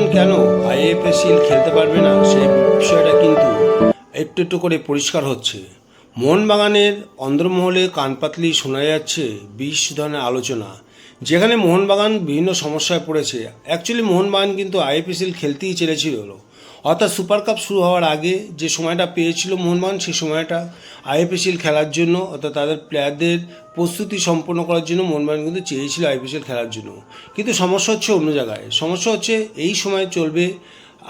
মোহনবাগান কেন? আইএফএসিল খেলতে পারবে না? সেই বিষয়টা কিন্তু একটু একটু করে পরিষ্কার হচ্ছে। মোহনবাগানের অন্দরমহলে কানপাতলি শোনা যাচ্ছে বিশ ধরনের আলোচনা। যেখানে মোহনবাগান বিভিন্ন সমস্যায় পড়েছে। অ্যাকচুয়ালি মোহনবাগান কিন্তু আইএফএসিল খেলতেই চেয়েছিল। অর্থাৎ সুপার কাপ শুরু হওয়ার আগে যে সময়টা পেয়েছিল মোহনবাগান, সেই সময়টা আইএফএসিল খেলার জন্য, অর্থাৎ তাদের প্লেয়ারদের প্রস্তুতি সম্পন্ন করার জন্য মোহনবাগান কিন্তু চেয়েছিল আইপিএল খেলার জন্য। কিন্তু সমস্যা হচ্ছে অন্য জায়গায়। সমস্যা হচ্ছে এই সময় চলবে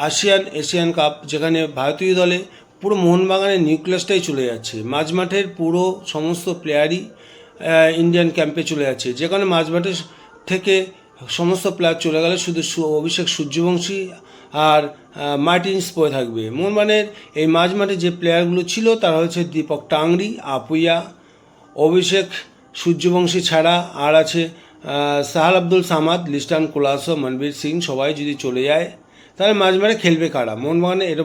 আসিয়ান এশিয়ান কাপ, যেখানে ভারতীয় দলে পুরো মোহনবাগানের নিউক্লিয়াসটাই চলে যাচ্ছে। মাঝমাঠের পুরো সমস্ত প্লেয়ারই ইন্ডিয়ান ক্যাম্পে চলে যাচ্ছে। যেখানে মাঝমাঠের থেকে সমস্ত প্লেয়ার চলে গেলে শুধু অভিষেক সূর্যবংশী আর মার্টিন পয়ে থাকবে। মোহনবাগানের এই মাঝ মাঠে যে প্লেয়ারগুলো ছিল, তারা হচ্ছে দীপক টাংরি, আপুইয়া, অভিষেক সূর্যবংশী ছাড়া আর আছে সাহাল আব্দুল সামাদ, লিস্টান কোলাসো, মনবীর সিং, সবাই যদি চলে যায় তাহলে মাঝমাঠে খেলবে কারা? মোহনবাগানে এটা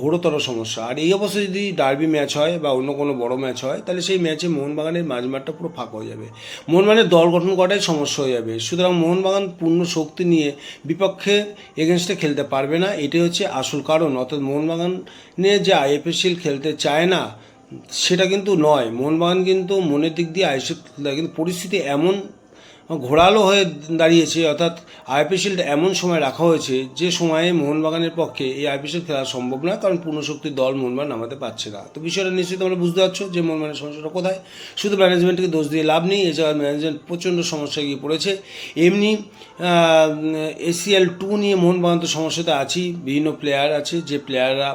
ঘোরতর সমস্যা। আর এই অবস্থায় যদি ডার্বি ম্যাচ হয় বা অন্য কোনো বড় ম্যাচ হয়, তাহলে সেই ম্যাচে মোহনবাগানের মাঝমাঠটা পুরো ফাঁকা হয়ে যাবে। মোহনবাগানের দল গঠন করাটাই সমস্যা হয়ে যাবে। সুতরাং মোহনবাগান পূর্ণ শক্তি নিয়ে বিপক্ষে এগেনস্টে খেলতে পারবে না, এটাই হচ্ছে আসল কারণ। অর্থাৎ মোহনবাগানে যে আইএফএসএল খেলতে চায় না, সেটা কিন্তু নয়। মোহনবাগান কিন্তু মনের দিক দিয়ে আইএসএল কিন্তু পরিস্থিতি এমন ঘোরালো হয়ে দাঁড়িয়েছে, অর্থাৎ আইপিএসএলটা এমন সময় রাখা হয়েছে যে সময়ে মোহনবাগানের পক্ষে এই আইপিএসএল খেলা সম্ভব না কারণ পূর্ণ পূর্ণশক্তির দল মোহনবাগান নামাতে পারছে না। তো বিষয়টা নিশ্চয়ই তোমরা বুঝতে পারছ যে মোহনবাগানের সমস্যাটা কোথায়। শুধু ম্যানেজমেন্টকে দোষ দিয়ে লাভ নেই এছাড়া ম্যানেজমেন্ট প্রচণ্ড সমস্যায় গিয়ে পড়েছে। এমনি এসিএল টু নিয়ে মোহনবাগান তো সমস্যাতে আছেই, বিভিন্ন প্লেয়ার আছে, যে প্লেয়াররা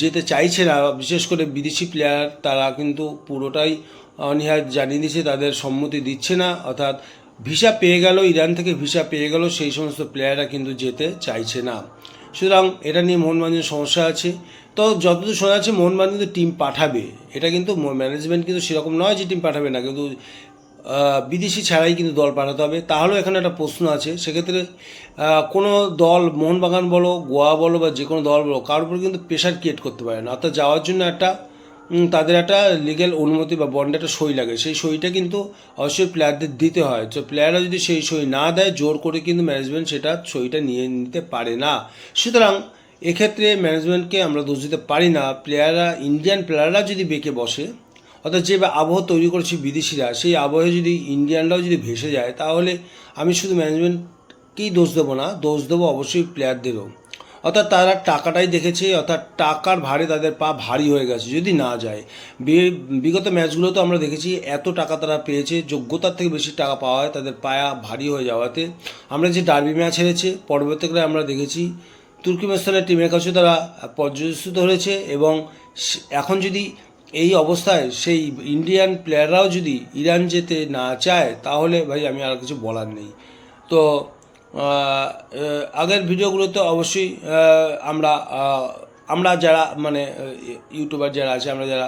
যেতে চাইছে না, বিশেষ করে বিদেশি প্লেয়ার তারা কিন্তু পুরোটাই অনীহা জানিয়ে দিচ্ছে তাদের সম্মতি দিচ্ছে না, অর্থাৎ ভিসা পেয়ে গেল, ইরান থেকে ভিসা পেয়ে গেল, সেই সমস্ত প্লেয়াররা কিন্তু যেতে চাইছে না। সুতরাং এটা নিয়ে মোহনবাগানের সমস্যা আছে। তো যতদূর শোনা যাচ্ছে, মোহনবাগান কিন্তু টিম পাঠাবে। এটা কিন্তু ম্যানেজমেন্ট কিন্তু সেরকম নয় যে টিম পাঠাবে না, কিন্তু বিদেশি ছাড়াই কিন্তু দল পাঠাতে হবে। তাহলেও এখানে একটা প্রশ্ন আছে, সেক্ষেত্রে কোনো দল, মোহনবাগান বলো, গোয়া বলো বা যে কোনো দল বলো কারোর উপর কিন্তু প্রেশার ক্রিয়েট করতে পারে না। অর্থাৎ যাওয়ার জন্য একটা তাদের একটা লিগেল অনুমতি বা বন্ডে একটা সই লাগে। সেই সইটা কিন্তু অবশ্যই প্লেয়ারদের দিতে হয়। তো প্লেয়াররা যদি সেই সই না দেয়, জোর করে কিন্তু ম্যানেজমেন্ট সেটা সইটা নিয়ে নিতে পারে না। সুতরাং এক্ষেত্রে ম্যানেজমেন্টকে আমরা দোষ দিতে পারি না। প্লেয়াররা ইন্ডিয়ান প্লেয়াররা যদি বেঁকে বসে, অর্থাৎ যে আবহ তৈরি করেছে বিদেশিরা, সেই আবহে যদি ইন্ডিয়ানরাও যদি ভেসে যায়, তাহলে আমি শুধু ম্যানেজমেন্টকেই দোষ দেবো না, দোষ দেবো অবশ্যই প্লেয়ারদেরও অর্থাৎ তারা টাকাটাই দেখেছে, অর্থাৎ টাকার ভারে তাদের পা ভারী হয়ে গেছে, যদি না যায়। বিগত ম্যাচগুলোতে আমরা দেখেছি এত টাকা তারা পেয়েছে, যোগ্যতার থেকে বেশি টাকা পাওয়া হয় তাদের পায়া ভারী হয়ে যাওয়াতে। আমরা যে ডার্বি ম্যাচ হেরেছে, পরবর্তীকালে আমরা দেখেছি তুর্কিমেস্তানের টিমের কাছেও তারা পর্যবেসিত হয়েছে এবং এখন যদি এই অবস্থায় সেই ইন্ডিয়ান প্লেয়াররাও যদি ইরান যেতে না চায়, তাহলে ভাই আমি আর কিছু বলার নেই। তো আগের ভিডিওগুলোতে অবশ্যই আমরা আমরা যারা মানে ইউটিউবার যারা আছে, আমরা যারা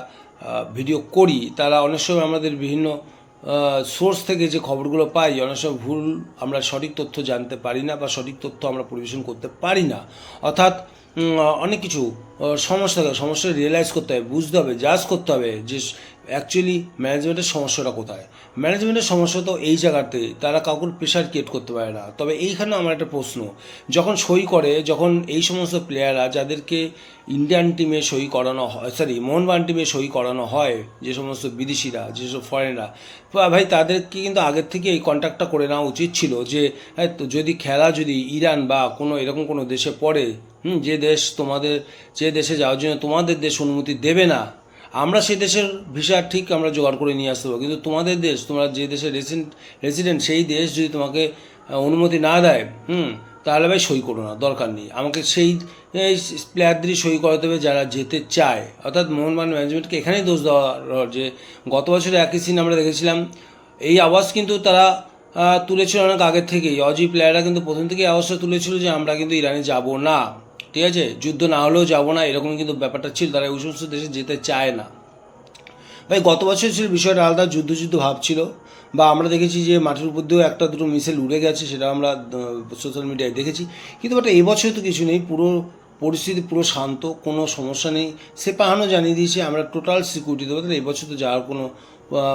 ভিডিও করি, তারা অনেক সময় আমাদের বিভিন্ন সোর্স থেকে যে খবরগুলো পাই, অনেক সময় ভুল আমরা সঠিক তথ্য জানতে পারি না বা সঠিক তথ্য আমরা পরিবেশন করতে পারি না। অর্থাৎ অনেক কিছু সমস্যা সমস্যা রিয়েলাইজ করতে হবে, বুঝতে হবে জাজ করতে হবে যে অ্যাকচুয়ালি ম্যানেজমেন্টের সমস্যাটা কোথায়? ম্যানেজমেন্টের সমস্যা তো এই জায়গাতে তারা কাউকে প্রেশার ক্রিয়েট করতে পারে না। তবে এইখানে আমার একটা প্রশ্ন যখন সই করে যখন এই সমস্ত প্লেয়াররা যাদেরকে ইন্ডিয়ান টিমে সই করানো হয় সরি মোহনবাগান টিমে সই করানো হয় যে সমস্ত বিদেশিরা যেসব ফরেনরা ভাই তাদেরকে কিন্তু আগের থেকে এই কন্ট্যাক্টটা করে নেওয়া উচিত ছিল যে যদি খেলা যদি ইরান বা কোনো এরকম কোনো দেশে পড়ে হুম, যে দেশ তোমাদের যে দেশে যাওয়ার জন্য তোমাদের দেশ অনুমতি দেবে না আমরা সেই দেশের ভিসা ঠিক আমরা জোগাড় করে নিয়ে আসতে পারব। কিন্তু তোমাদের দেশ, তোমরা যে দেশের রেসিডেন্ট রেসিডেন্ট সেই দেশ যদি তোমাকে অনুমতি না দেয়, হুম, তাহলে ভাই সই করো না, দরকার নেই। আমাকে সেই প্লেয়ারদেরই সই করাতে হবে যারা যেতে চায়। অর্থাৎ মোহনবাগান ম্যানেজমেন্টকে এখানেই দোষ দেওয়া যে গত বছরে একই সিন আমরা দেখেছিলাম। এই আওয়াজ কিন্তু তারা তুলেছিল অনেক আগের থেকেই। অজি প্লেয়াররা কিন্তু প্রথম থেকেই আওয়াজটা তুলেছিল যে আমরা কিন্তু ইরানে যাব না। ঠিক আছে? যুদ্ধ না হলেও যাব না, এরকম কিন্তু ব্যাপারটা ছিল। তারা ওই সমস্ত দেশে যেতে চায় না। ভাই, গত বছর ছিল বিষয়টা আলাদা, যুদ্ধ যুদ্ধ ভাব ছিল। বা আমরা দেখেছি যে মাঠের উপর দিয়েও একটা দুটো মিসাইল উড়ে গেছে, সেটা আমরা সোশ্যাল মিডিয়ায় দেখেছি। কিন্তু বাট এবছর তো কিছু নেই, পুরো পরিস্থিতি পুরো শান্ত, কোনো সমস্যা নেই। সে পাহানো জানিয়ে দিয়েছে, আমরা টোটাল সিকিউরিটি দেবো। তাহলে এবছর তো যাওয়ার কোনো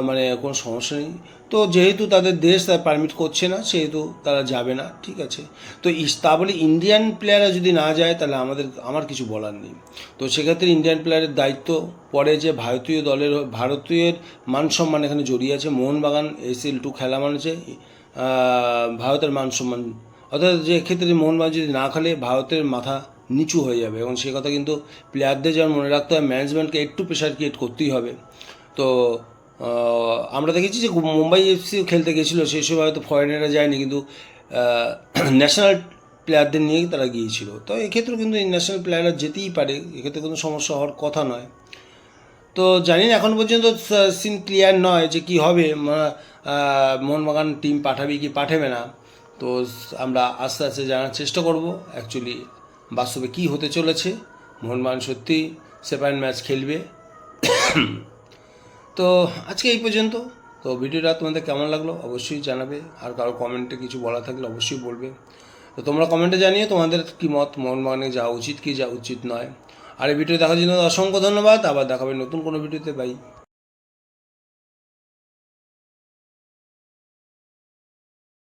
মানে কোনো সমস্যা নেই। তো যেহেতু তাদের দেশ তার পারমিট করছে না, সেহেতু তারা যাবে না, ঠিক আছে? তো তা বলে ইন্ডিয়ান প্লেয়াররা যদি না যায়, তাহলে আমাদের, আমার কিছু বলার নেই। তো সেক্ষেত্রে ইন্ডিয়ান প্লেয়ারের দায়িত্ব পরে যে ভারতীয় দলের ভারতীয়ের মান সম্মান এখানে জড়িয়ে আছে। মোহনবাগান এসএল টু খেলা মানে ভারতের মান সম্মান। অর্থাৎ যে ক্ষেত্রে মোহনবাগান যদি না খেলে, ভারতের মাথা নিচু হয়ে যাবে। এবং সে কথা কিন্তু প্লেয়ারদের যেমন মনে রাখতে হয় ম্যানেজমেন্টকে একটু প্রেশার ক্রিয়েট করতেই হবে। তো আমরা দেখেছি যে মুম্বাই এফসি খেলতে গেছিল সেই সময় হয়তো ফরেনাররা যায়নি, কিন্তু ন্যাশনাল প্লেয়ারদের নিয়েই তারা গিয়েছিল। তো এক্ষেত্রেও কিন্তু ন্যাশনাল প্লেয়াররা যেতেই পারে, এক্ষেত্রে কোনো সমস্যা হওয়ার কথা নয়। তো জানি না, এখন পর্যন্ত সিন ক্লিয়ার নয় যে কি হবে। মোহনবাগান টিম পাঠাবে কি পাঠাবে না। তো আমরা আস্তে আস্তে জানার চেষ্টা করব। অ্যাকচুয়ালি বাস্তবে কি হতে চলেছে? মোহনবাগান সত্যি সেপারেট ম্যাচ খেলবে? তো আজকে এই পর্যন্ত। তো ভিডিওটা তোমাদের কেমন লাগল অবশ্যই জানাবে। আর কারও কমেন্টে কিছু বলা থাকলে অবশ্যই বলবে। তো তোমরা কমেন্টে জানিয়ে তোমাদের কি মত? মোহনবাগানে যাওয়া উচিত কি যাওয়া উচিত নয়। আর এই ভিডিও দেখার জন্য অসংখ্য ধন্যবাদ। আবার দেখাবে নতুন কোনো ভিডিওতে। বাই